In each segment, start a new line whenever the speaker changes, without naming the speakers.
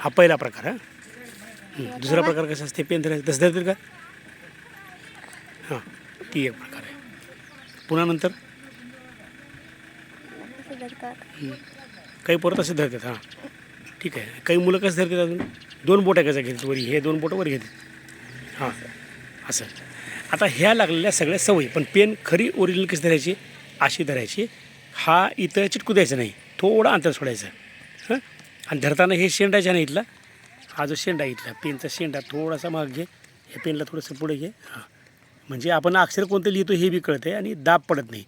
हा पहिला प्रकार हा? दुसरा प्रकार कसा असते? पेन धरायचं तसं धरतील का? हां ती एक प्रकार आहे. पुन्हा नंतर? काही पोरं तसे धरतात हां. ठीक आहे. काही मुलं कसं धरतात अजून? दोन बोट कसं घेतात वरी? हे दोन बोटं वर घेतात. हां असं. आता ह्या लागलेल्या सगळ्या सवयी पण पेन खरी ओरिजिनल कशी धरायची? अशी धरायची. हा इथं चिटकू द्यायचा नाही. थोडा अंतर सोडायचं. आणि धरताना हे शेंडा छान इथला. हा जो शेंडा इथला पेनचा शेंडा थोडासा माग घे. या पेनला थोडंसं पुढे घे. हां. म्हणजे आपण अक्षर कोणतं लिहितो हे बी कळतं आणि दाब पडत नाही.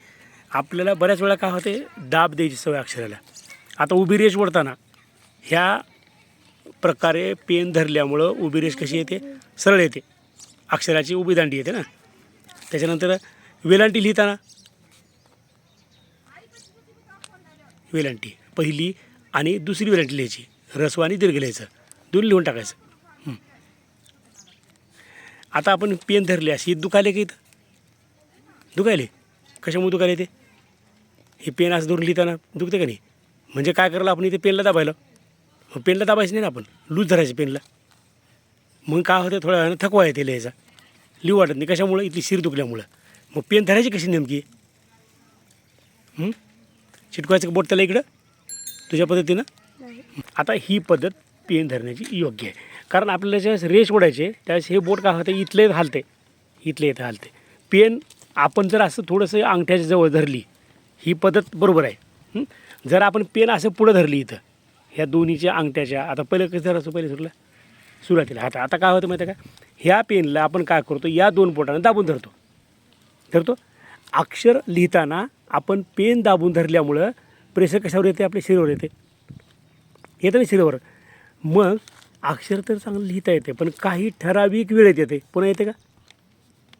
आपल्याला बऱ्याच वेळा काय होते दाब द्यायची सवय अक्षराला. आता उभी रेष ओढताना ह्या प्रकारे पेन धरल्यामुळं उभी रेष कशी येते? सरळ येते. अक्षराची उभी दांडी येते ना. त्याच्यानंतर वेलांटी लिहिताना. वेलांटी. पहिली आणि दुसरी व्हरायटी लिहायची. रस्व आणि दीर्घ लिहायचं. दोन लिहून टाकायचं. आता आपण पेन धरले अशी दुखायले का इथं? दुखायले? कशामुळे दुखायले ते? हे पेन असं धरून लिहिताना दुखते का नाही? म्हणजे काय करायला आपण इथे पेनला दाबायला? मग पेनला दाबायचं नाही ना आपण. लूज धरायचं पेनला. मग काय होतं थोड्या वेळानं थकवा येते लिहायचा. लिहू वाटत नाही. कशामुळं? इथली शिर दुखल्यामुळं. मग पेन धरायची कशी नेमकी? चिटकवायचं का बोट त्याला इकडं? तुझ्या पद्धतीनं? आता ही पद्धत पेन धरण्याची योग्य आहे. कारण आपल्याला ज्यावेळेस रेष ओढायचे त्यावेळेस हे बोट काय होतं? इथले हालते. इथले इथं हालते. पेन आपण जर असं थोडंसं अंगठ्याच्या जवळ धरली ही पद्धत बरोबर आहे. जर आपण पेन असं पुढं धरली इथं ह्या दोन्हीच्या अंगठ्याच्या आता पहिलं कसं धरायचं पहिले सुरला? सुरुवातीला. आता आता काय होतं माहिती आहे का? ह्या पेनला आपण काय करतो? या दोन बोटांना दाबून धरतो. धरतो? अक्षर लिहिताना आपण पेन दाबून धरल्यामुळं प्रेशर कशावर येते? आपल्या शिरेवर येते. येतं ना शिरेवर मग अक्षर तर चांगलं लिहिता येते पण काही ठराविक वेळेत येते. पुन्हा येते का?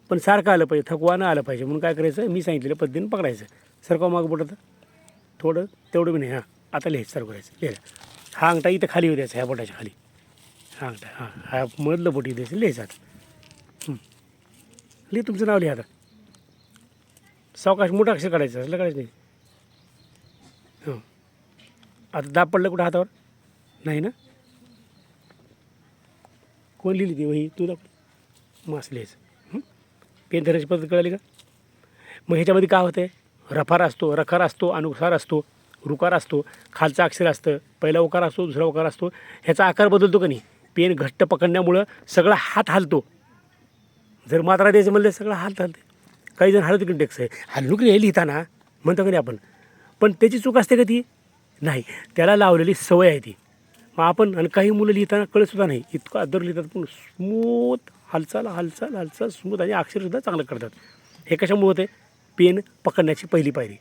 पण सारखं आलं पाहिजे थकवा न आलं पाहिजे. म्हणून काय करायचं? मी सांगितलेलं पद्धतीने पकडायचं. सरकाव मागं बोटात थोडं तेवढं बी नाही. हां आता लिहायचं सारखं करायचं. लिहायचं हा अंगठा इथं खाली येऊ द्यायचा ह्या बोटाच्या खाली. हा अंगठा हां हा मधलं बोट इथे द्यायचं लिहायचं आता. लिह तुमचं नाव लिहा आता. सावकाश मोठं अक्षर काढायचं असलं काढायचं नाही. आता दाब पडलं कुठं हातावर? नाही ना? कोण लिहिली ती? वही तू दाखव. मास लिहायचं. पेन धरायची पद्धत कळाली का? मग ह्याच्यामध्ये काय होतं आहे रफार असतो रखार असतो अनुसार असतो रुकार असतो खालचं अक्षर असतं पहिला उकार असतो दुसरा उकार असतो. ह्याचा आकार बदलतो का नाही? पेन घट्ट पकडण्यामुळं सगळा हात हालतो. जर मात्रा द्यायचं म्हणलं सगळं हात हालते काही जण हलत टेक्स आहे. हल्लूक लिहिताना? म्हणतो का नाही आपण? पण त्याची चूक असते का ती? नाही त्याला लावलेली सवय आहे ती. मग आपण आणि काही मुलं लिहिताना कळतसुद्धा नाही. इतकं अदर लिहितात पण स्मूथ हालचाल हालचाल हालचाल स्मूथ आणि अक्षरसुद्धा चांगलं करतात. हे कशामुळे होते पेन पकडण्याची पहिली पायरी.